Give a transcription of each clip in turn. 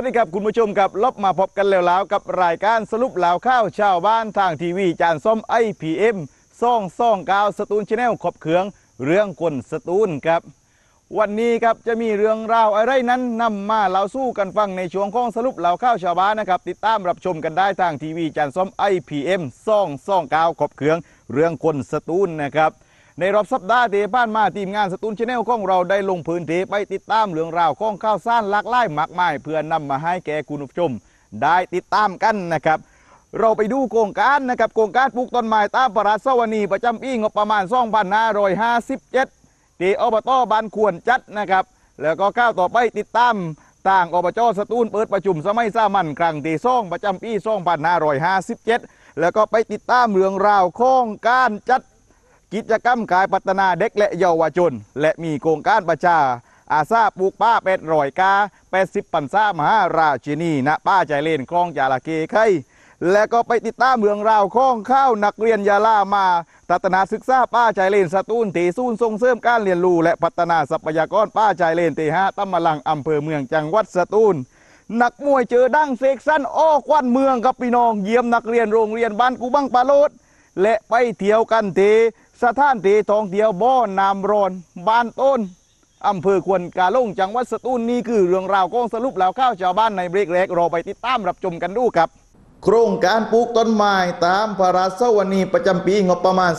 วัสดีครับคุณผู้ชมครับลบมาพบกันแล้วแล้วกับรายการสรุปแล้วข้าวชาวบ้านทางทีวีจานส้มไอพีเอ็มซ่องซ่องกาวสตูนชาแนลขบเขือง เรื่องคนสตูนครับ วันนี้ครับจะมีเรื่องราวอะไรนั้นนำมาเราสู้กันฟังในช่วงของสรุปเหล่าข้าวชาวบ้านนะครับติดตามรับชมกันได้ทางทีวีจานส้มไอพีเอ็มซ่องซ่องกาวขบเขือง เรื่องคนสตูนนะครับ ในรอบสัปดาห์ที่ผ่านมาทีมงานสตูนชาแนลของเราได้ลงพื้นที่ไปติดตามเรื่องราวของข้าวสารหลากหลายมากมาย เพื่อนำมาให้แก่คุณผู้ชมได้ติดตามกันนะครับ เราไปดูโครงการนะครับโครงการปลูกต้นไม้ตามประราศวนีประจำปีงบประมาณ2557ที่อบตบานควรจัดนะครับ แล้วก็ก้าวต่อไปติดตามต่างอบจสตูลเปิดประชุมสมัยสามัญครั้งที่ซ่องประจำปี2557 แล้วก็ไปติดตามเรื่องราวโครงการจัด กิจกรรมกายพัฒนาเด็กและเยาวชน และมีโครงการประชา อาซาปลูกป้าเป็ดรอยกาแปดสิบปันซ่ามหาราชินีณป้าใจเลนคลองจาระเกไข่และก็ไปติดตามเรื่องราวของข้าวนักเรียนยาลามาตัตนาศึกษาป้าใจเลนสตูนตีซูนส่งเสริมการเรียนรู้และพัฒนาทรัพยากรป้าใจเลนตีห้าตำมะลังอำเภอเมืองจังหวัดสตูลนักมวยเจอดั้งเสกสั้นอ้อควันเมืองกับพี่น้องเยี่ยมนักเรียนโรงเรียนบ้านกูบังปาโลดและไปเที่ยวกันเท สถานที่ท่องเที่ยวบ่อนามรอนบ้านต้นอำเภอควนกาลงจังหวัดสตูลนี่คือเรื่องราวของสรุปแล้วข้าวชาวบ้านในเบรกแรกราไปติดตามรับชมกันดูครับ โครงการปลูกต้นไม้ตามพระราชวนีประจำปีงบประมาณ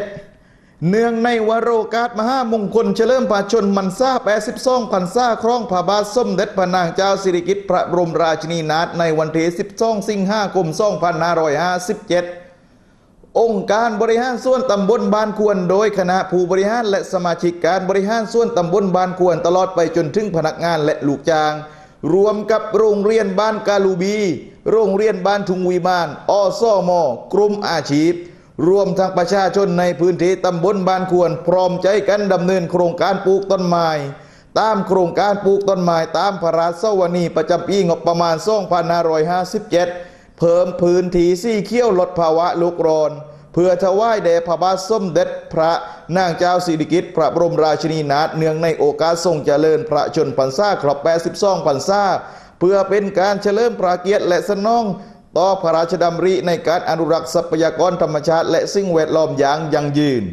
2557 เนื่องในวโรกาสมหามงคลเฉลิมพระชนมันซา82พันซาครองพระบาทสมเด็จพระนางเจ้าสิริกิติ์พระบรมราชินีนาถในวันที่12 สิงหาคม 2557 องค์การบริหารส่วนตำบลบานควร โดยคณะผู้บริหารและสมาชิกการบริหารส่วนตำบลบานควร ตลอดไปจนถึงพนักงานและลูกจ้าง รวมกับโรงเรียนบ้านกาลูบี โรงเรียนบ้านทุงวีบานอสมกลุ่มอาชีพ รวมทั้งประชาชนในพื้นที่ตำบลบานควร พร้อมใจกันดำเนินโครงการปลูกต้นไม้ตามโครงการปลูกต้นไม้ตามพระราชวนีประจำปีงบประมาณ2557 เพิ่มพื้นที่สี่เขี้ยวลดภาวะโลกรอนเพื่อถวายแด่พระบาทสมเด็จพระนางเจ้าสิริกิติ์พระบรมราชินีนาถเนื่องในโอกาสทรงเจริญพระชนพรรษาครบ82พรรษาเพื่อเป็นการเฉลิมพระเกียรติและสนองต่อพระราชดำริในการอนุรักษ์ทรัพยากรธรรมชาติและสิ่งแวดล้อมอย่างยั่งยืน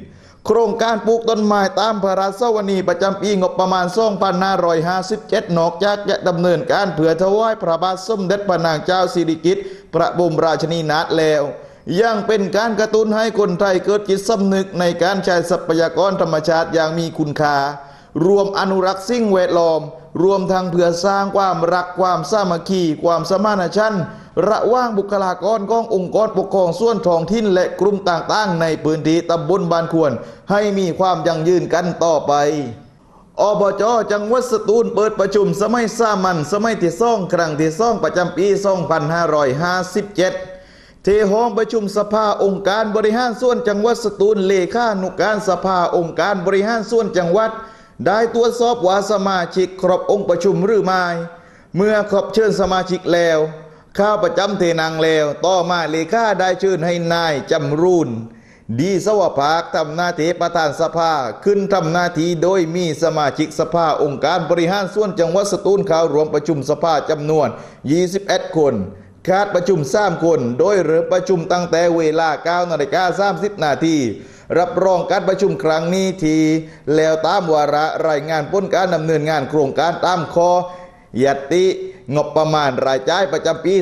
โครงการปลูกต้นไม้ตามพระราชวนีประจำปีงบประมาณ 2557 นอกจากจะดำเนินการเผื่อถวายพระบาทสมเด็จพระนางเจ้าสิริกิติ์พระบรมราชินีนาถแล้วยังเป็นการกระตุ้นให้คนไทยเกิดจิตสำนึกในการใช้ทรัพยากรธรรมชาติอย่างมีคุณค่ารวมอนุรักษ์สิ่งแวดล้อม รวมทั้งเพื่อสร้างความรักความสามัคคี ความสมานฉันท์ระหว่างบุคลากรขององค์กรปกครองส่วนท้องถิ่นและกลุ่มต่างๆ ในพื้นที่ตำบลบานควร ให้มีความยั่งยืนกันต่อไปอบจจังหวัดสตูลเปิดประชุมสมัยสามัญสมัยที่ซ่องครั้งที่ซ่องประจำปี2557ที่ห้องประชุมสภาองค์การบริหารส่วนจังหวัดสตูลเลขานุการสภาองค์การบริหารส่วนจังหวัด ได้ตรวจสอบว่าสมาชิกครบองค์ประชุมหรือไม่ เมื่อครบเชิญสมาชิกแล้ว ข้าประจำเทนางแล้ว ต่อมาเลขาได้เชิญให้นายจำรูนดีสวภาคทำหน้าที่ประธานสภาขึ้นทำหน้าที่โดยมีสมาชิกสภาองค์การบริหารส่วนจังหวัดสตูลเข้ารวมประชุมสภาจำนวน 21 คนคาดประชุม 3 คน โดยเริ่มประชุมตั้งแต่เวลา9นาฬิกา30 นาที รับรองการประชุมครั้งนี้ทีแล้วตามวาระรายงานพ้นการดำเนินงานโครงการตามคอยติงบประมาณรายจ่ายประจำปี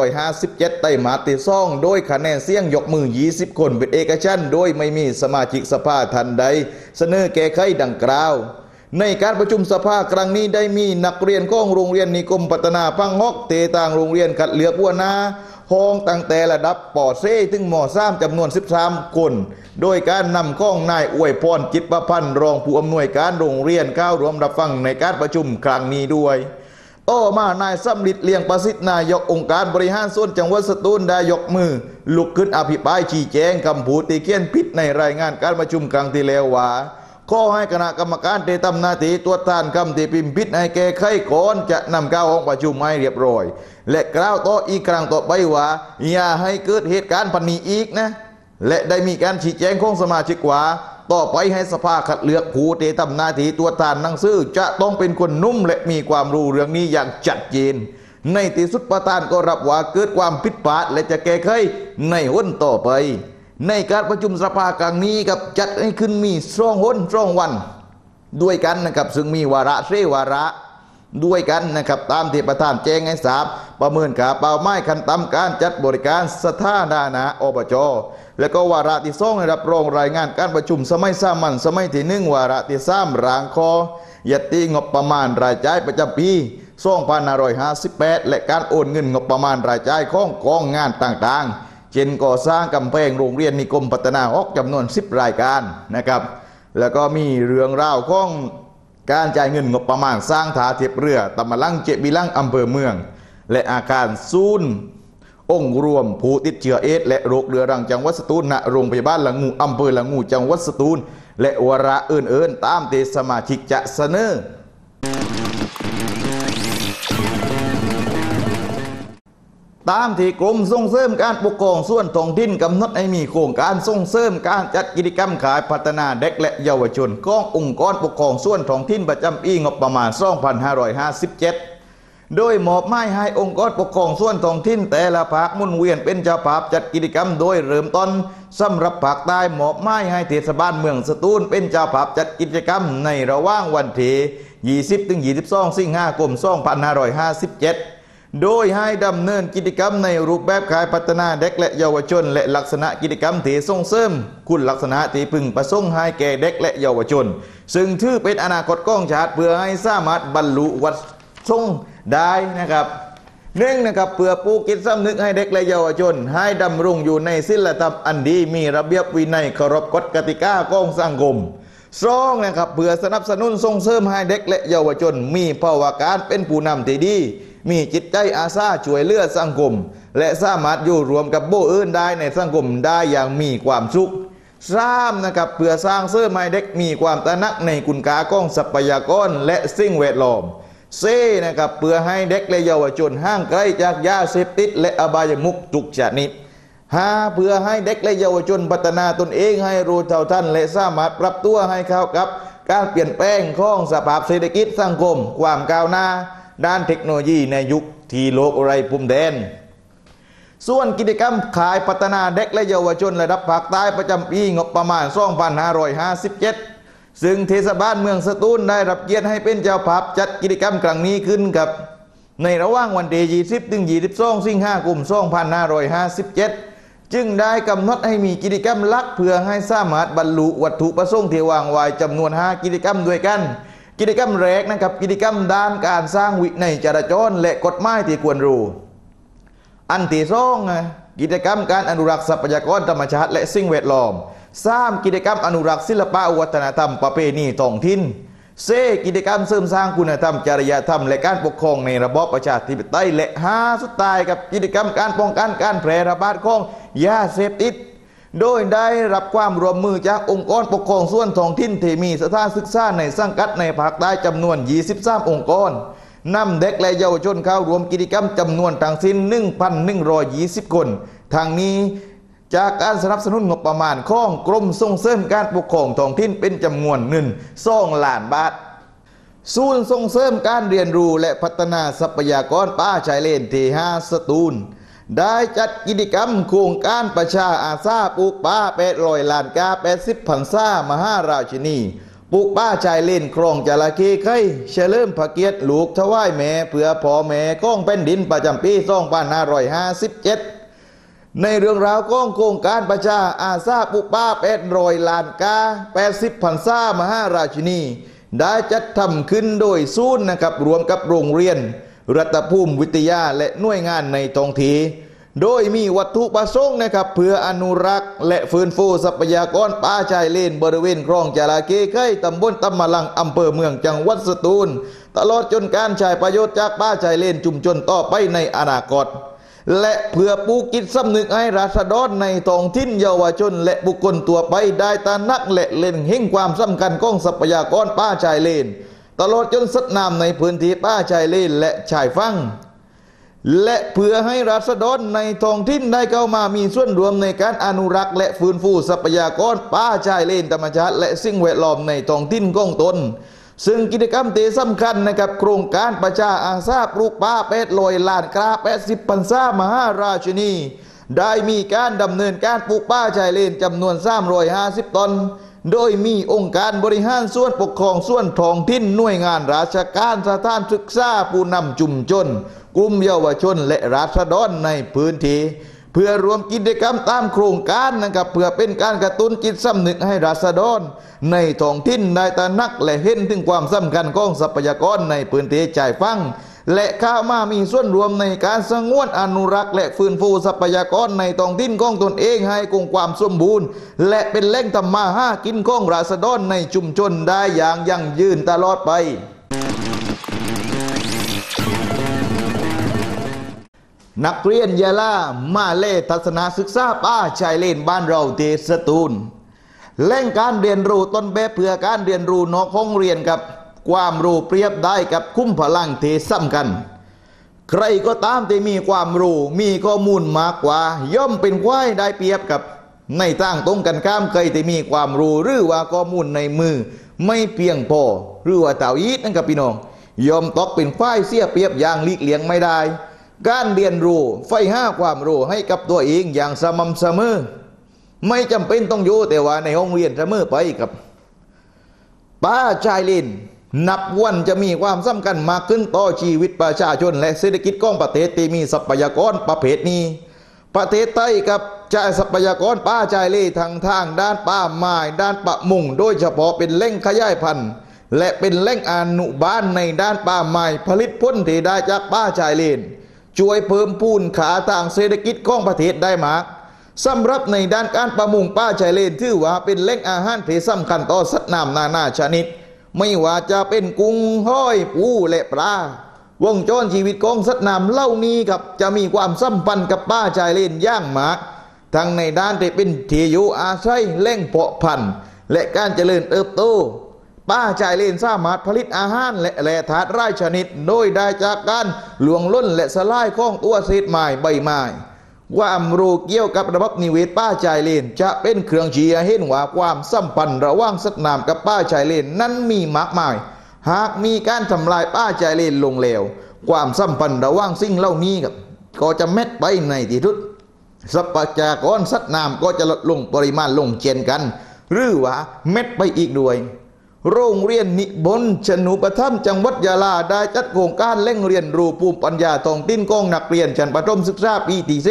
2557 ไต้มาติซ่องโดยคะแนนเสียงยกมือ 20 คนเป็นเอกชันโดยไม่มีสมาชิกสภาทันใด เสนอแก้ไขดังกล่าว ในการประชุมสภาครั้งนี้ได้มีนักเรียนของโรงเรียนนิคมพัฒนาพังฮอกเตต่างโรงเรียนคัดเลือกวัวนาห้องตั้งแต่ระดับปอเซ่ถึงหมอสามจำนวน 13 คน โดยการนำข้องนายอวยพรจิตประพันธ์รองผู้อำนวยการโรงเรียนเข้าร่วมรับฟังในการประชุมครั้งนี้ด้วยต่อมานายสำลิดเลียงประสิทธิ์นายกองค์การบริหารส่วนจังหวัดสตูลได้ยกมือ ลุกขึ้นอภิปรายชี้แจงคำพูดที่เขียนผิดในรายงานการประชุมครั้งที่แล้วว่า ขอให้คณะกรรมการที่ทำหน้าที่ตรวจทานคำที่พิมพ์ผิดให้แก้ไขก่อนจะนำเข้าห้องประชุมให้เรียบร้อย และกล่าวต่ออีกครั้งต่อไปว่าอย่าให้เกิดเหตุการณ์พันนี้อีกนะ และได้มีการชี้แจงของสมาชิกว่า ต่อไปให้สภาคัดเลือกผู้ที่ทำหน้าที่ตัวตานหนังสือจะต้องเป็นคนนุ่มและมีความรู้เรื่องนี้อย่างชัดเจนในที่สุดประธานก็รับว่าเกิดความผิดพลาดและจะแก้ไขในวันต่อไป ในการประชุมสภาครั้งนี้กับจัดให้ขึ้นมีช่องหนช่องวัน ด้วยกันนะครับซึ่งมีวาระเสวาระด้วยกันนะครับตามที่ประธานแจ้งให้ทราบประเมินกาเป้าไม้คันตามการจัดบริการสถานานาอบจ และก็วาระที่สองให้รับรองรายงานการประชุมสมัยสามัญสมัยที่หนึ่งวาระที่สามรางคอยัติงบประมาณรายจ่ายประจำปี2558 และการโอนเงินงบประมาณรายจ่ายของกองงานต่างๆ เช่นก่อสร้างกำแพงโรงเรียนนิคมพัฒนาฮอกจำนวน 10 รายการนะครับ แล้วก็มีเรื่องราวของการจ่ายเงินงบประมาณสร้างถาเทียบเรือตำมะลังเจบิลังอำเภอเมือง และอาคารซูนองค์รวมผู้ติดเชื้อเอดส์และโรคเรื้อรังจังหวัดสตูลณโรงพยาบาลละงูอำเภอละงูจังหวัดสตูล และวาระอื่นๆตามที่สมาชิกจะเสนอ ตามที่กรมส่งเสริมการปกครองส่วนท้องถิ่นกำหนดให้มีโครงการส่งเสริมการจัดกิจกรรมขายพัฒนาเด็กและเยาวชนขององค์กรปกครองส่วนท้องถิ่นประจำปีงบประมาณ 2557 โดยมอบหมายให้องค์กรปกครองส่วนท้องถิ่นแต่ละภาคมุ่นเวียนเป็นเจ้าภาพจัดกิจกรรมโดยเริ่มต้นสำหรับภาคใต้มอบหมายให้เทศบาลเมืองสตูลเป็นเจ้าภาพจัดกิจกรรมในระหว่างวันที่ 20-22 สิงหาคม 2557 โดยให้ดำเนินกิจกรรมในรูปแบบขายพัฒนาเด็กและเยาวชน และลักษณะกิจกรรมที่ส่งเสริม คุณลักษณะที่พึงประสงค์ให้แก่เด็กและเยาวชน ซึ่งถือเป็นอนาคตก้องชาติเพื่อให้สามารถบรรลุวัดทรงได้นะครับหนึ่งนะครับเพื่อปลูกจิตสำนึกให้เด็กและเยาวชน ให้ดำรงอยู่ในศีลธรรมอันดีมีระเบียบวินัยเคารพกฎกติกาของสังคมสองนะครับเพื่อสนับสนุนส่งเสริมให้เด็กและเยาวชน มีภาวะการเป็นผู้นำที่ดี มีจิตใจอาสาช่วยเลือดสังคม และสามารถอยู่รวมกับโบอื่นได้ในสังคมได้อย่างมีความสุขสามนะครับเพื่อสร้างเสริมให้เด็กมีความตระหนักในคุณค่าของทรัพยากรและสิ่งแวดล้อมเซนะครับเพื่อให้เด็กและเยาวชนห่างไกลจากยาเสพติดและอบายมุขทุกชนิดห้าเพื่อให้เด็กและเยาวชนพัฒนาตนเองให้รู้เท่าทันและสามารถปรับตัวให้เข้ากับ การเปลี่ยนแปลงของสภาพเศรษฐกิจสังคม ความก้าวหน้า ด้านเทคโนโลยีในยุคที่โลกไร้ปุ่มแดน ส่วนกิจกรรมขายพัฒนาเด็กและเยาวชนระดับภาคใต้ประจำปีงบประมาณ 2557 ซึ่งเทศบาลเมืองสตูลได้รับเกียรติให้เป็นเจ้าภาพจัดกิจกรรมครั้งนี้ขึ้นกับ ในระหว่างวันที่20ถึง22สิงหาคม2557จึงได้กำหนดให้มีกิจกรรมลักเพื่อให้สามารถบรรลุวัตถุประสงค์ที่วางไว้จำนวน 5 กิจกรรมด้วยกัน กิจกรรมแรกนะครับ กิจกรรมด้านการสร้างวินัยจราจรและกฎหมายที่ควรรู้ อันที่สองนะกิจกรรมการอนุรักษ์ทรัพยากรธรรมชาติและสิ่งแวดล้อมสามกิจกรรมอนุรักษ์ศิลปะวัฒนธรรมประเพณีท้องถิ่นเซกิจกรรมเสริมสร้างคุณธรรมจริยธรรม และการปกครองในระบอบประชาธิปไตยและห้าสุดท้ายกับกิจกรรมการป้องกันการแพร่ระบาดของยาเสพติด โดยได้รับความร่วมมือจากองค์กรปกครองส่วนท้องถิ่นที่มีสถานศึกษาในสังกัดในภาคใต้จำนวน 23 องค์กรนำเด็กและเยาวชนเข้ารวมกิจกรรมจำนวนทั้งสิ้น 1,120 คน ทางนี้จากการสนับสนุนงบประมาณของกรมส่งเสริมการปกครองท้องถิ่นเป็นจำนวนเงิน2ล้านบาทศูนย์ส่งเสริมการเรียนรู้และพัฒนาทรัพยากรป่าชายเลนที่5สตูล ได้จัดกิจกรรมโครงการประชาอาสาปลูกป่าแปดรอยลานกาแปดสิบพันซ่ามหาราชินีปลูกป่าชายเลนครองจระเข้ไข่เฉลิมพระเกียรติลูกถวายแม่เพื่อพ่อแม่ก้องเป็นดินประจำปี2557ในเรื่องราวของโครงการประชาอาซาปุป้าแปดรอยลานกาแปดสิบพันซ่ามหาราชินี ได้จัดทำขึ้นโดยศูนย์นะครับรวมกับโรงเรียน รัตภูมิวิทยาและหน่วยงานในท้องที่โดยมีวัตถุประสงค์นะครับ เพื่ออนุรักษ์ และฟื้นฟูทรัพยากรป่าชายเลนบริเวณคลองจาราเกไข่ตำบลตำมะลังอำเภอเมืองจังหวัดสตูล ตลอดจนการใช้ประโยชน์จากป่าชายเลนชุมชนต่อไปในอนาคตและเพื่อปลูกจิตสำนึกให้ราษฎรในท้องถิ่นเยาวชน และบุคคลตัวไปได้ตระหนักและเล่นเห็นความสำคัญของทรัพยากรป่าชายเลน ตลอดจนสัตว์น้ำในพื้นที่ป่าชายเลนและชายฝั่งและเพื่อให้รัษฎรในท้องถิ่นได้เข้ามามีส่วนรวมในการอนุรักษ์ และฟื้นฟูทรัพยากรป่าชายเลนธรรมชาติ และสิ่งแวดล้อมในท้องถิ่นของตน ซึ่งกิจกรรมเตสำคัญนะครับโครงการประชาอาสาปลูกป่าเป็ดลอยลานกราแปดสิบปันซามหาราชินีได้มีการดำเนินการปลูกป่าชายเลนจำนวน350ต้น โดยมีองค์การบริหารส่วนปกครองส่วนท้องถิ่นหน่วยงานราชการสถานศึกษาผู้นำจุมชน กลุ่มเยาวชนและราษฎรในพื้นที่เพื่อรวมกิจกรรมตามโครงการนะครับเพื่อเป็นการกระตุ้นจิตสำนึกให้ราษฎร ในท้องถิ่นได้ตระหนักและเห็นถึงความสำคัญของทรัพยากรในพื้นที่ใจฟัง และข้ามามีส่วนรวมในการสงวนอนุรักษ์และฟื้นฟูทรัพยากรในท้องถิ่นของตนเองให้คงความสมบูรณ์ และเป็นแหล่งทำมาหากินของราษฎรในชุมชนได้อย่างยั่งยืนตลอดไปนักเรียนยาลามาเลทัศนศึกษาป้าชายเลนบ้านเราเทสตูลแหล่งการเรียนรู้ต้นแบบเพื่อการเรียนรู้นอกห้องเรียนกับ ความรู้เปรียบได้กับคุ้มพลังเทสำคัญ ใครก็ตามที่มีความรู้มีข้อมูลมากกว่า ย่อมเป็นควายได้เปรียบกับในตั้งตรงกันข้ามเคยที่มีความรู้หรือว่าข้อมูลในมือ ไม่เพียงพอหรือว่าเต่ายีดนั่นกับพี่น้องยอมตกเป็นควายเสียเปรียบอย่างลีกเลี่ยงไม่ได้ การเรียนรู้ไฟห้าความรู้ให้กับตัวเองอย่างสม่ำเสมอ ไม่จำเป็นต้องอยู่แต่ว่าในห้องเรียนเสมอไปกับป้าชายลิน นับวันจะมีความสำคัญมากขึ้นต่อชีวิตประชาชน และเศรษฐกิจของประเทศที่มีทรัพยากรประเภทนี้ ประเทศไทยกับจ่ายทรัพยากรป้าชายเล่ทางทางด้านป่าไม้ด้านประมงโดยเฉพาะเป็นแหล่งขยายพันธุ์ และเป็นแหล่งอนุบาลในด้านป่าไม้ผลิตผลที่ได้จากป้าชายเลนช่วยเพิ่มพูนขาทางเศรษฐกิจของประเทศได้มากสำหรับในด้านการประมงป้าชายเลนถือว่าเป็นแหล่งอาหารที่สำคัญต่อสัตว์น้ำนานาชนิด ไม่ว่าจะเป็นกุ้งห้อยปูและปลาวงจรชีวิตของสัตว์น้ำเล่านี้ครับจะมีความสัมพันธ์กับป้าชายเลนย่างหมากทั้งในด้านที่เป็นทีอยู่อาศัยแหล่งเพาะพันธุ์และการเจริญเติบโตป้าชายเลนสามารถผลิตอาหารและแร่ธาตุไร่ชนิด โดยได้จากการหลวงล้นและสลายของตัวเศษไม้ใบไม้ วามรูเกี่ยวกับระบบนิเวศป้าชายเลน จะเป็นเครื่องชี้ให้เห็นว่าความสัมพันธ์ระหว่างสัตว์น้ำกับป้าชายเลนนั้นมีมากมาย หากมีการทำลายป้าชายเลนลงแล้ว ความสัมพันธ์ระหว่างสิ่งเหล่านี้ครับก็จะเม็ดไปในที่สุดทรัพยากรสัตว์น้ำก็จะลดลงปริมาณลงเช่นกัน หรือว่าเม็ดไปอีกด้วย โรงเรียนนิบนชนุปถัมจังหวัดยาลาได้จัดโครงการเล่งเรียนรู้ภูมิปัญญาทองถิ่นกองนักเรียนชั้นประถมศึกษาปีที่เซ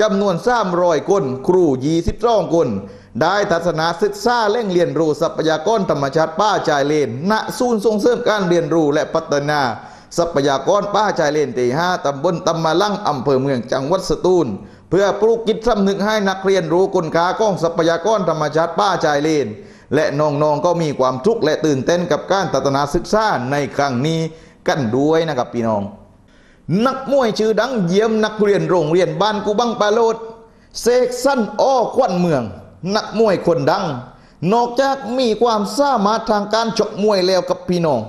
จำนวน300คน ครู22คน ได้ทัศนศึกษาเล่งเรียนรู้ทรัพยากรธรรมชาติป้าชายเลน ณศูนย์ส่งเสริมการเรียนรู้และพัฒนา ทรัพยากรป้าชายเลนที่ห้าตำบลตำมะลังอำเภอเมืองจังหวัดสตูล เพื่อปลูกจิตสำนึกให้นักเรียนรู้คุณค่าของทรัพยากรธรรมชาติป้าชายเลน และน้องๆก็มีความทุกข์และตื่นเต้นกับการทัศนาศึกษาในครั้งนี้กันด้วยนะครับพี่น้อง นักมวยชื่อดังเยี่ยมนักเรียนโรงเรียนบ้านกูบังปาโลดเสกสั้นอ้อควันเมือง นักมวยคนดัง นอกจากมีความสามารถทางการชกมวยแล้วกับพี่น้อง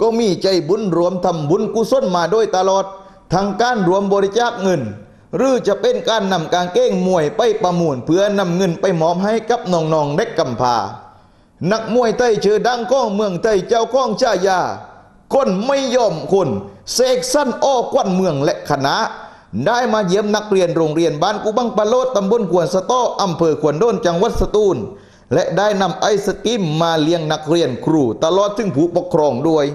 ก็มีใจบุญรวมทำบุญกุศลมาโดยตลอดทางการรวมบริจาคเงิน หรือจะเป็นการนำการเก้งมวยไปประมูล เพื่อนำเงินไปมอบให้กับน้องๆเด็กกำพร้า นักมวยไต้ชื่อดังก้องเมืองไต้เจ้าก้องชายาคนไม่ยอมคนเสกสั้นอ้อกวันเมืองและคณะ ได้มาเยี่ยมนักเรียนโรงเรียนบ้านกูบังปะโลดตำบลขวนสะโตออำเภอขวนโดนจังหวัดสตูล และได้นำไอศกรีมมาเลี้ยงนักเรียนครูตลอดถึงผู้ปกครองด้วย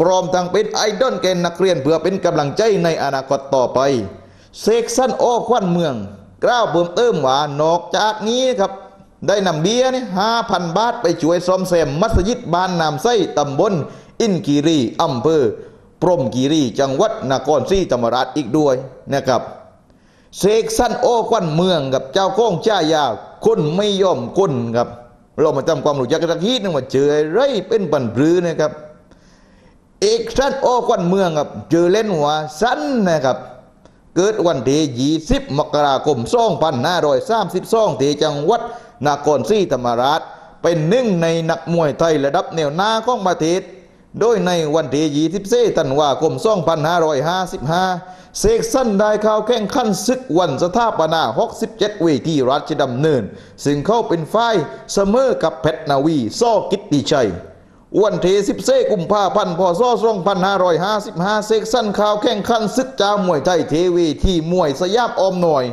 พร้อมทั้งเป็นไอดอลแก่นักเรียนเพื่อเป็นกำลังใจในอนาคตต่อไปเสกสั้นอ้อควันเมือง กล้าวเพิ่มเติมว่านอกจากนี้ครับ ได้นำเบียร์นี่ห้าพันบาทไปช่วยซ่อมแซมมัสยิดบ้านนามไส้ตำบลอินกีรีอำเภอพรมกีรีจังหวัดนครศรีธรรมราชอีกด้วยนะครับเสกสั้นโอ้ควันเมืองกับเจ้าก้องจ้ายาคนไม่ยอมคนครับ เรามาทำความรู้จักกันสักทีนึงว่าเจอไรเป็นปันปรือนะครับเอกสั้นโอ้ควันเมืองครับเจอเล่นหัวสั้นนะครับ เกิดวันที่20มกราคม2532ที่จังหวัด นาครศรีธรรมราช เป็นหนึ่งในนักมวยไทยระดับแนวหน้าของประเทศโดยในวันที่24ธันวาคม 2555 เสกสั้นได้ข้าวแข่งขันศึกวันสถาปนา 67 เวทีราชดำเนิน ซึ่งเข้าเป็นฝ่ายเสมอกับเพชรนาวีซอกิตติชัยวันที่14กุมภาพันธ์พศ2555 เสกสั้นข่าวแข่งขันศึกจ้ามวยไทยเทวีที่มวยสยามอมหน่อย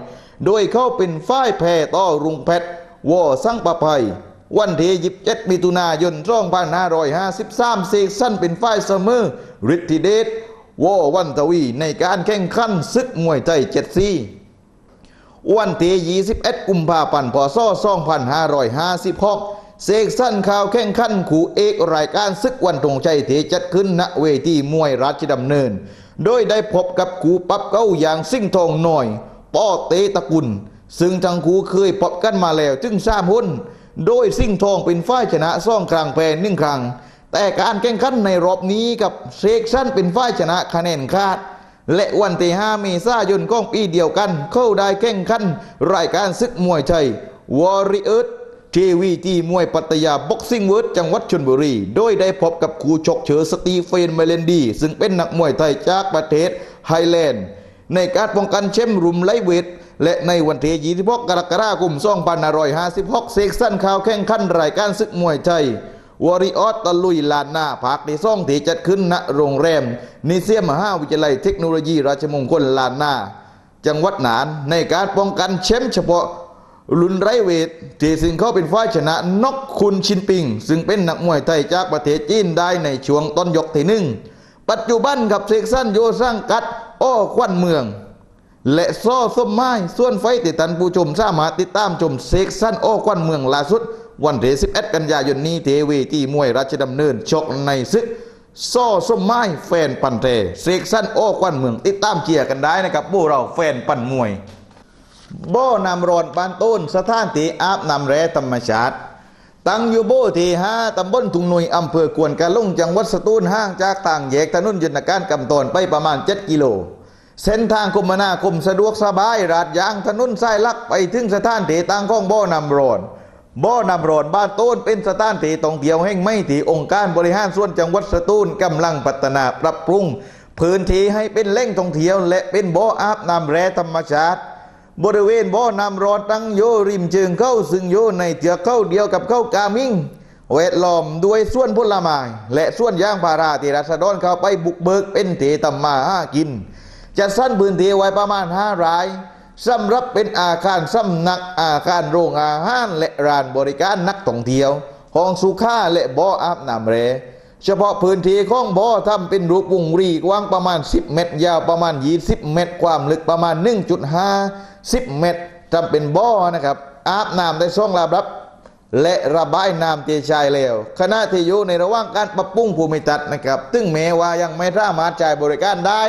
โดยเข้าเป็นฝ่ายแพ้ต่อรุงเพชร วอสังปะภัยวันที่27มิถุนายน2553เสกสั้นเป็นฝ่ายเสมอฤทธิเดชวอวันทวีในการแข่งขันศึกมวยไทยเจ็ดซีวันที่21กุมภาพันธ์พศ2556เสกสั้นข่าวแข่งขันขู่เอกรายการศึกวันตรงชัยเทจัดขึ้นณเวทีมวยราชดำเนิน โดยได้พบกับขู่ปับเก้าอย่างซิ่งทองหน่อยป้อเตตะกุล ซึ่งทั้งคู่เคยพบกันมาแล้ว จึงสามหุ้นโดยซิ่งทองเป็นฝ่ายชนะซ่องครั้งแพ้หนึ่งครั้งแต่การแข่งขันในรอบนี้กับเซกชันเป็นฝ่ายชนะคะแนนคาด และวันที่5เมษายนของปีเดียวกัน เข้าได้แข่งขันรายการศึกมวยไทยวอริเอิร์ดทีวีจีมวยปัตยาบ็อกซิ่งเวิร์ดจังหวัดชลบุรี โดยได้พบกับคู่ชกเชอสตีเฟนเมเลนดี ซึ่งเป็นนักมวยไทยจากประเทศไฮแลนด์ ในการป้องกันแชมป์รุมไลเวท และในวันที่26กรกฎาคม2556เสกสั้นข่าวแข่งขันรายการศึกมวยไทยวอริออสตะลุยลานนาภาคที่ซ่องที่จัดขึ้นณโรงแรม นิเซียมมหาวิทยาลัยเทคโนโลยีราชมงคลลานนา จังหวัดหนานในการป้องกันแชมป์เฉพาะรุ่นไรเวทที่ซึ่งเขาเป็นฝ่ายชนะนกคุณชินปิง ซึ่งเป็นนักมวยไทยจากประเทศจีนได้ในช่วงต้นยกที่หนึ่งปัจจุบันกับเสกสั้นโยสร้างกัดอ้อควันเมือง และซ้อส้มไม้ส่วนไฟติดตันผู้ชมสามารถติดตามชมเสกสั้นอ้อควันเมืองล่าสุด วันที่11กันยายนนี้เทวีที่มวยราชดำเนินชกในซึกซ้อส้มไม้แฟนปันเทเสกสั้นอ้อควันเมืองติดตามเชียร์กันได้นะครับพวกเราแฟนปันมวย บ่อนำรอนบ้านต้นสถานที่อาบน้ำแร่ธรรมชาติตั้งอยู่โบที่ห้าตำบลทุงนุยอำเภอกวนกะลุงจังหวัดสตูลห่างจากต่างแยกถนนยนตการกำตอนไปประมาณ 7 กิโล เส้นทางคมนาคมสะดวกสบาย ราดยางถนนสายลักไปถึงสถานที่ตั้งของบ่อนำรอนบ่อนำรอนบ้านต้นเป็นสถานที่ท่องเที่ยวแห่งไม่ที่องค์การบริหารส่วนจังหวัดสตูลกำลังพัฒนาปรับปรุง พื้นที่ให้เป็นแหล่งท่องเที่ยว และเป็นบ่ออาบน้ำแร่ธรรมชาติ บริเวณบ่อน้ำรอนตั้งโยริมเชิงเข้าซึ่งโยในเถือกเข้าเดียวกับเข้ากามิงเวทล้อมด้วยส่วนผลไม้และส่วนยางพาราที่รัษฎรเข้าไปบุกเบิกเป็นเทตำมาห้ากิน จะสั้นพื้นที่ไว้ประมาณห้ารายสำหรับเป็นอาคารสำนักอาคารโรงอาหารและร้านบริการนักท่องเที่ยว ห้องสุขาและบ่ออาบน้ำแร่เฉพาะพื้นที่ของบ่อทำเป็นรูปวงรีกว้างประมาณ 10 เมตร ยาวประมาณ 20 เมตร ความลึกประมาณ 1.5 10 เมตรทำเป็นบ่อนะครับ อาบน้ำได้ช่องระดับ และระบายน้ำเตชายแล้วขณะที่อยู่ในระหว่างการปรับปรุงภูมิทัศน์นะครับซึ่งแม้ว่ายังไม่สามารถจ่ายบริการได้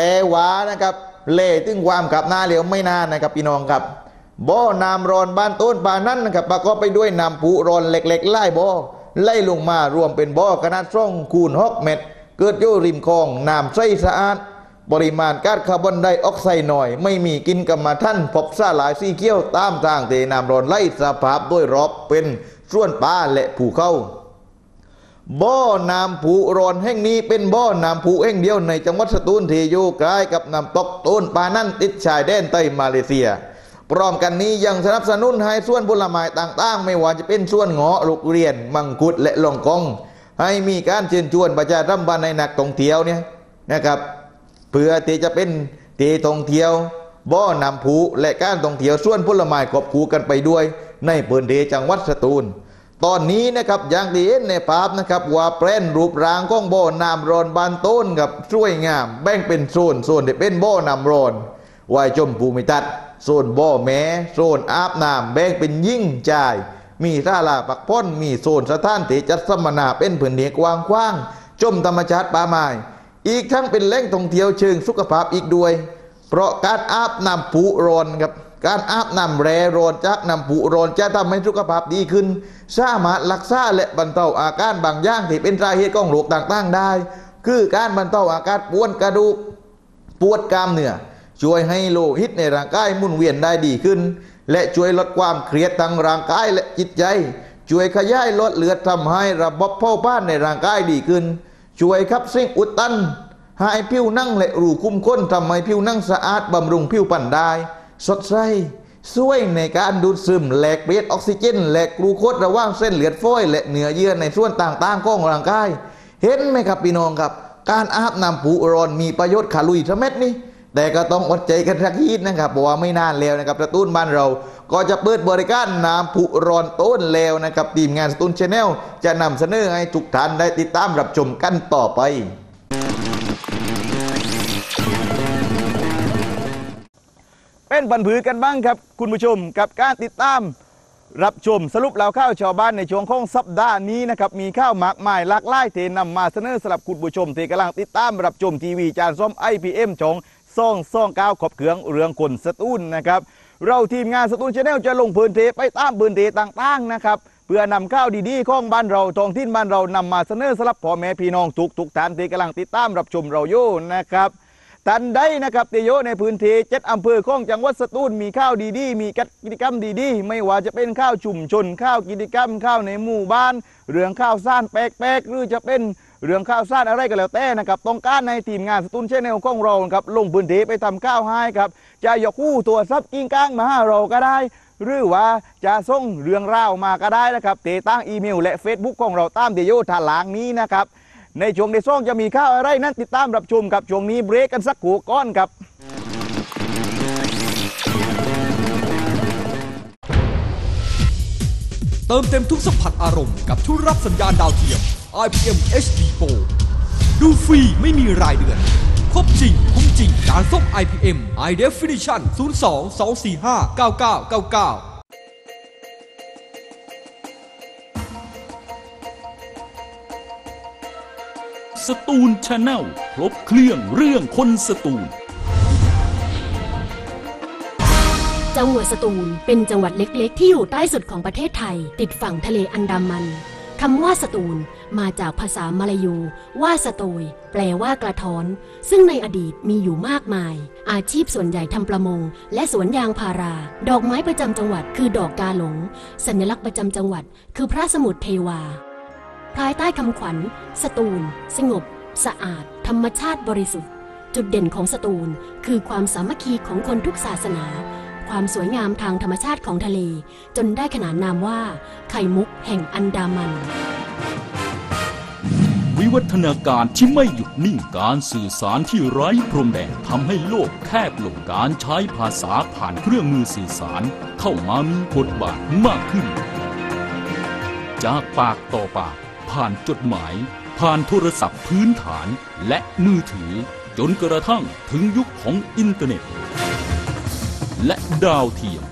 แต่ว่านะครับเล่ถึงความกับหน้าเหลียวไม่นานนะครับพี่น้องครับบ่อน้ำร้อนบ้านต้นปานั้นนะครับประกอบไปด้วยน้ำผุร้อนเล็กๆไล่บ่อไล่ลงมารวมเป็นบ่อขนาดช่องคูณหกเมตร เกิดอยู่ริมคลองน้ำใสสะอาดปริมาณก๊าซคาร์บอนไดออกไซด์หน่อย ไม่มีกินกรรมท่านพบสาหลายสีเขี้ยวตามทางเทน้ำร้อนไล่สภาพด้วยรอบเป็นส่วนป่าและภูเขา บ่อน้ำผุร้อนแห่งนี้เป็นบ่อน้ำผุแห่งเดียวในจังหวัดสตูลที่อยู่ใกล้กับน้ำตกต้นปานั่นติดชายแดนใต้มาเลเซีย พร้อมกันนี้ยังสนับสนุนให้ส่วนผลไม้ต่าง ๆ ไม่ว่าจะเป็นส่วนเงาะลูกเรียน มังคุดและลองกอง ให้มีการเชิญชวนประชาสัมพันในนักท่องเที่ยวเนี่ยนะครับเพื่อที่จะเป็นที่ท่องเที่ยวบ่อนำผูและการท่องเที่ยวส่วนผลไม้กบคูกันไปด้วย ในพื้นที่จังหวัดสตูล ตอนนี้นะครับอย่างที่เห็นในภาพนะครับว่าแปลนรูปร่างของโบน้ำร้อนบานต้นกับสวยงาม แบ่งเป็นโซนโซนที่เป็นโบน้ำร้อนไว้ชมภูมิทัศน์โซนบ่อแม้โซนอาบน้ำแบ่งเป็นยิ่งจ่ายมีศาลาปักพ้นมีโซนสถานที่จัดสัมมนาเป็นพื้นที่กว้างๆชมธรรมชาติป่าไม้อีกทั้งเป็นแหล่งท่องเที่ยวเชิงสุขภาพอีกด้วย เพราะการอาบน้ำผุร้อนครับ การอาบน้ำแร่ร้อนจากน้ำผุร้อนจะทำให้สุขภาพดีขึ้น สามารถรักษาและบรรเทาอาการบางอย่างที่เป็นสาเหตุของโรคต่างๆได้ คือการบรรเทาอาการปวดกระดูกปวดกล้ามเนื้อช่วยให้โลหิตในร่างกายหมุนเวียนได้ดีขึ้น และช่วยลดความเครียดทางร่างกายและจิตใจ ช่วยขยายลดเลือดทำให้ระบบเผาผลาญในร่างกายดีขึ้น ช่วยครับสิ่งอุดตันหายผิวนั่งและรูคุ้มข้นทำให้ผิวนั่งสะอาดบำรุงผิวปันได้ สดใสช่วยในการดูดซึมแหลกเปลี่ยนออกซิเจนแหลกกลูโคสระหว่างเส้นเลือดฝอยและเนื้อเยื่อในส่วนต่างๆของร่างกาย เห็นไหมครับพี่น้องครับ การอาบน้ำปูร้อนมีประโยชน์ขาลุยทะเม็ดนี่แต่ก็ต้องอดใจกันสักทีนะครับบอกว่าไม่นานแล้วนะครับกระตุ้นบ้านเรา ก็จะเปิดบริการน้ำผุร้อนต้นแล้วนะครับทีมงานสตูนชาแนลจะนำเสนอให้ทุกท่านได้ติดตามรับชมกันต่อไป เป็นบันผือกันบ้างครับ คุณผู้ชมกับการติดตาม รับชมสรุปแล้วข้าวชาวบ้านในช่วงของสัปดาห์นี้นะครับมีข้าวหมากหมายหลากหลายเทนำมาเสนอสำหรับคุณผู้ชมที่กำลังติดตามรับชมทีวีจานส้ม IPM ช่องซ่องซ่องก้าวขอบเขืองเรืองคนสตูลนะครับเราทีมงานสตูลชาแนลจะลงพื้นที่ไปตามพื้นที่ต่างๆนะครับเพื่อนำข้าวดีๆของบ้านเราท้องถิ่นบ้านเรานำมาเสนอสำหรับพ่อแม่พี่น้องทุกทุกๆท่านที่กำลังติดตามรับชมเราอยู่นะครับ ทันใดนะครับติโยในพื้นที่เจ็ดอำเภอของจังหวัดสตูลมีข้าวดีๆ มีกิจกรรมดีๆ ไม่ว่าจะเป็นข้าวชุมชนข้าวกิจกรรมข้าวในหมู่บ้าน เรื่องข้าวซ่านแปลกๆหรือจะเป็นเรื่องข้าวซ่านอะไรก็แล้วแต่นะครับต้องการในทีมงานสตูลเชนแนลของเราครับลงพื้นที่ไปทำข้าวให้ครับจะยกคู่ตัวซับกิ้งก้างมาให้เราก็ได้ หรือว่าจะส่งเรื่องราวมาก็ได้นะครับเตตั้งอีเมลและ Facebook ของเราตามเดโยทางหลังนี้นะครับ ในช่วงในซ่องจะมีข้าวอะไรนั้นติดตามรับชมกับช่วงนี้เบรกกันสักหัวก้อนครับเติมเต็มทุกสัมผัสอารมณ์กับชุดรับสัญญาณดาวเทียม IPM HD Pro ดูฟรีไม่มีรายเดือน ครบจริง คุ้มจริง การส่ง IPM High Definition 02 245 9999 สตูลชาแนลครบเครื่องเรื่องคนสตูล จังหวัดสตูลเป็นจังหวัดเล็กๆ ที่อยู่ใต้สุดของประเทศไทย ติดฝั่งทะเลอันดามันคำว่าสตูลมาจากภาษามาลายู ว่าสโตยแปลว่ากระท้อน ซึ่งในอดีตมีอยู่มากมาย อาชีพส่วนใหญ่ทำประมง และสวนยางพารา ดอกไม้ประจำจังหวัดคือดอกกาหลง สัญลักษณ์ประจำจังหวัด คือพระสมุทรเทวา ภายใต้คำขวัญ สตูล สงบ สะอาด ธรรมชาติบริสุทธิ์ จุดเด่นของสตูล คือความสามัคคีของคนทุกศาสนา ความสวยงามทางธรรมชาติของทะเล จนได้ขนานนามว่า ไข่มุกแห่งอันดามัน วิวัฒนาการที่ไม่หยุดนิ่งการสื่อสารที่ไร้พรมแดนทำให้โลกแคบลงการใช้ภาษาผ่านเครื่องมือสื่อสาร เข้ามามีบทบาทมากขึ้น จากปากต่อปาก ผ่านจดหมาย ผ่านโทรศัพท์พื้นฐานและมือถือ จนกระทั่งถึงยุคของอินเทอร์เน็ต และดาวเทียม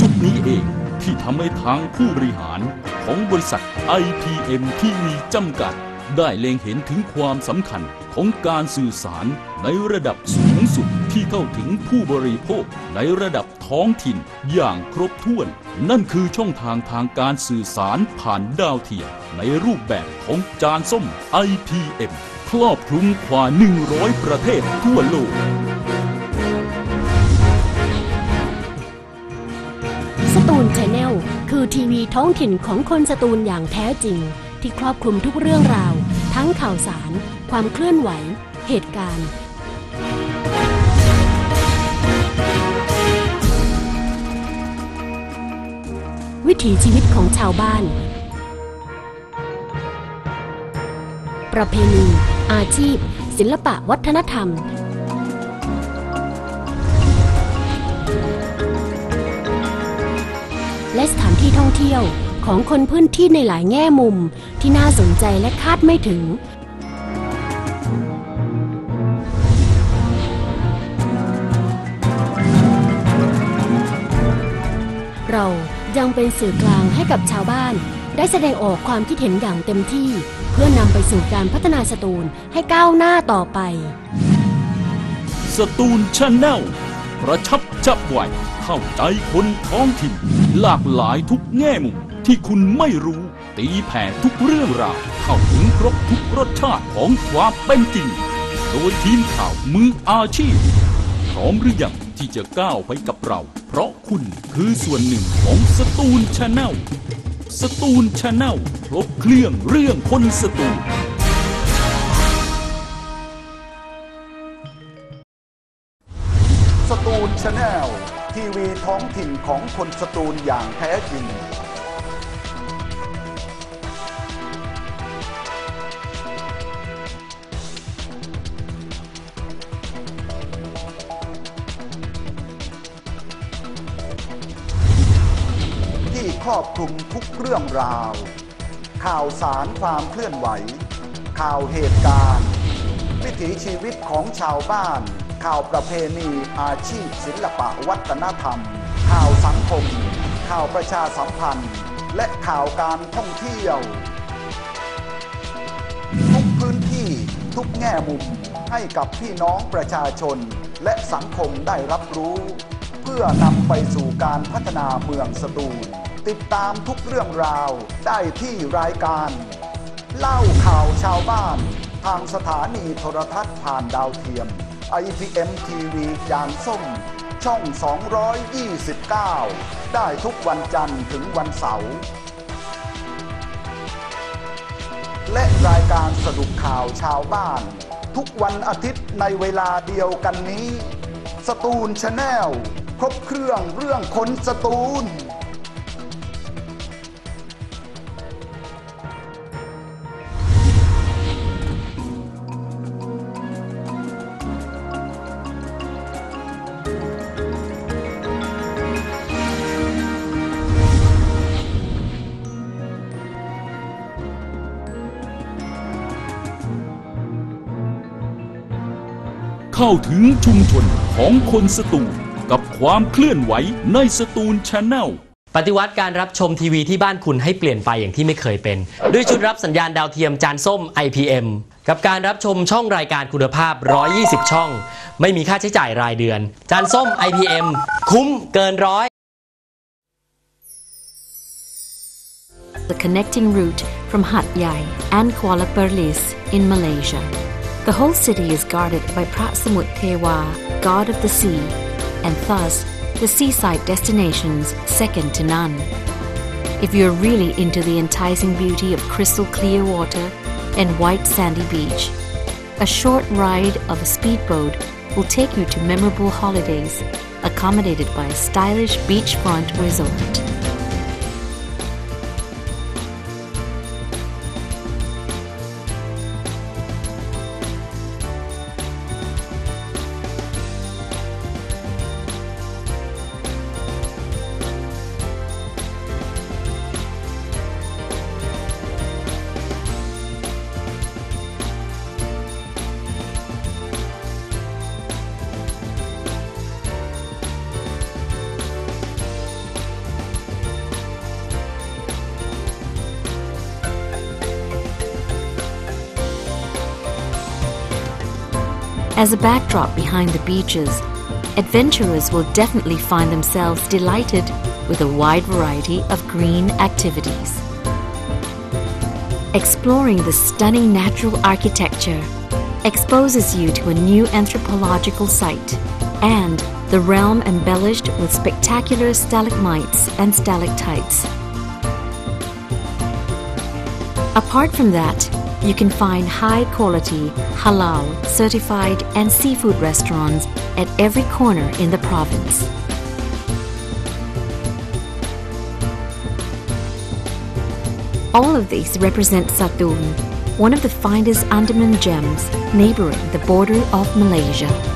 จุดนี้เองที่ทำให้ทางผู้บริหารของบริษัท IPM TV จำกัด ได้เล็งเห็นถึงความสำคัญของการสื่อสารในระดับสูงสุด ที่เข้าถึงผู้บริโภคในระดับท้องถิ่นอย่างครบถ้วน นั่นคือช่องทางทางการสื่อสารผ่านดาวเทียมในรูปแบบของจานส้ม IPM ครอบคลุมกว่า 100 ประเทศทั่วโลกสตูลชาแนลคือทีวีท้องถิ่นของคนสตูลอย่างแท้จริง ที่ครอบคลุมทุกเรื่องราว ทั้งข่าวสาร ความเคลื่อนไหว เหตุการณ์ วิถีชีวิตของชาวบ้าน ประเพณี อาชีพ ศิลปะวัฒนธรรม และสถานที่ท่องเที่ยวของคนพื้นที่ในหลายแง่มุมที่น่าสนใจและคาดไม่ถึง ยังเป็นสื่อกลางให้กับชาวบ้าน ได้แสดงออกความคิดเห็นอย่างเต็มที่ เพื่อนำไปสู่การพัฒนาสตูลให้ก้าวหน้าต่อไป สตูลชาแนลกระชับจับไวเข้าใจคนท้องถิ่น หลากหลายทุกแง่มุมที่คุณไม่รู้ ตีแผ่ทุกเรื่องราวเข้าถึงครบทุกรสชาติของความเป็นจริง โดยทีมข่าวมืออาชีพ พร้อมหรือยัง ที่จะก้าวไปกับเรา เพราะคุณคือส่วนหนึ่งของสตูนชาแนลสตูนชาแนลครบเครื่องเรื่องคนสตูลสตูนชาแนลทีวีท้องถิ่นของคนสตูลอย่างแท้จริง ครอบคลุมทุกเรื่องราว ข่าวสารความเคลื่อนไหว ข่าวเหตุการณ์ วิถีชีวิตของชาวบ้าน ข่าวประเพณีอาชีพศิลปะวัฒนธรรม ข่าวสังคม ข่าวประชาสัมพันธ์ และข่าวการท่องเที่ยว ทุกพื้นที่ทุกแง่มุมให้กับพี่น้องประชาชนและสังคมได้รับรู้ เพื่อนำไปสู่การพัฒนาเมืองสตูล ติดตามทุกเรื่องราวได้ที่รายการ เล่าข่าวชาวบ้าน ทางสถานีโทรทัศน์ผ่านดาวเทียม IPM TV จานส้ม ช่อง 229 ได้ทุกวันจันทร์ถึงวันเสาร์และรายการสรุปข่าวชาวบ้าน ทุกวันอาทิตย์ในเวลาเดียวกันนี้ สตูลชาแนลครบเครื่องเรื่องคนสตูล เข้าถึงชุมชนของคนสตูลกับความเคลื่อนไหวในสตูลชาแนลปฏิวัติการรับชมทีวีที่บ้านคุณให้เปลี่ยนไปอย่างที่ไม่เคยเป็น ด้วยชุดรับสัญญาณดาวเทียมจานส้ม IPM กับการรับชมช่องรายการคุณภาพ 120 ช่อง ไม่มีค่าใช้จ่ายรายเดือน จานส้ม IPM คุ้มเกินร้อย the connecting route from Hat Yai and Kuala Perlis in Malaysia. The whole city is guarded by Pratsamut Tewa, god of the sea, and thus the seaside destinations second to none. If you're really into the enticing beauty of crystal clear water and white sandy beach, a short ride of a speedboat will take you to memorable holidays accommodated by a stylish beachfront resort. As a backdrop behind the beaches, adventurers will definitely find themselves delighted with a wide variety of green activities. Exploring the stunning natural architecture exposes you to a new anthropological site and the realm embellished with spectacular stalagmites and stalactites. Apart from that, you can find high quality, halal, certified, and seafood restaurants at every corner in the province. All of these represent Satun, one of the finest Andaman gems neighboring the border of Malaysia.